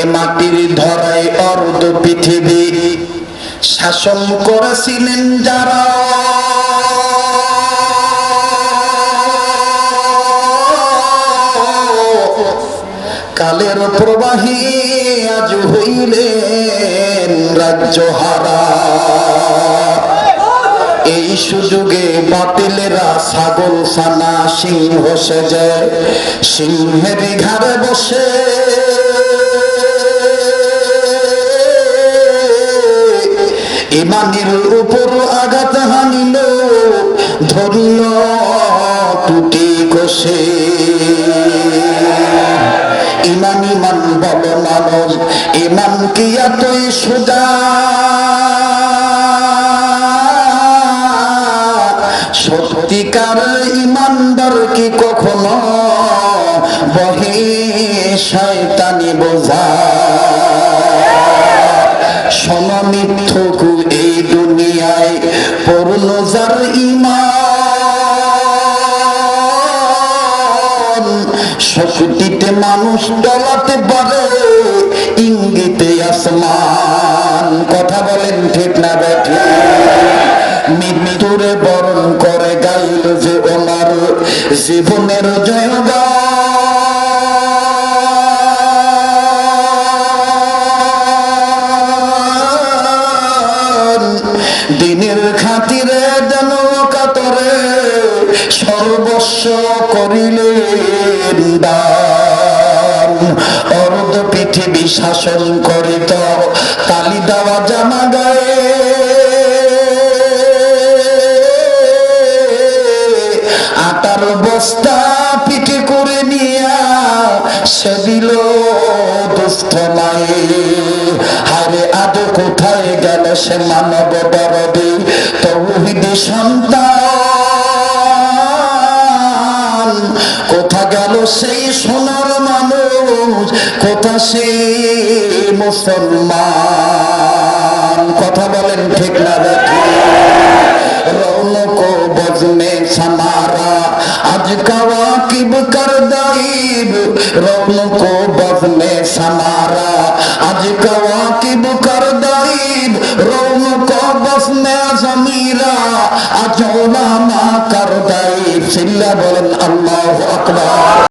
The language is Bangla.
এ মাটির ধরায় অর্ধ পৃথিবী শাসন করেছিলেন যারা। কালের প্রবাহী আজ হইলেন রাজ্য হারা। এই সুযোগে বাতিলেরা ছাগল সানা সিংহ সেজে, সিংহের ঘাড়ে বসে। ইমানের উপর আঘাত হানিল, ধরিল টুটি কষে। ইমান ইমান বল মানব ইমান কি এতই সুদা সত্যিকার ইমানদার কি কখনো বহে শয়তানি বোঝা? সমামিথ্যকু শক্তিতে মানুষ ডলাতে পারে, ইঙ্গিতে আসমান। কথা বলেন ঠিক না বেঠে মৃত্যুরে বরণ করে গাইল যে ওনার জীবনের জয়গান। দিনের খাতিরে যেন সর্বস্ব করিলেন দান অর্ধ পৃথিবী শাসন করিত, তালি দেওয়া জানা গায়ে। আটার বস্তা পিঠে করে নিয়া সে দিল হারে আদৌ কোথায় গেল সে মানব দরদে? তৌহিদি সন্তান সেই সোনার মানুষ, কোথা সেই মুসলমান। কথা বলেন ঠিক না দেখি রৌনক বজনে সামারা। আজ কাওয়াকিব কর দাইব রৌনক বজনে সামারা। আজ কাওয়াকিব কর দাইব রৌনক বজনে জমিরা আজ ওলামা কর দাইব সিল্লা বলেন, আল্লাহ আকবার।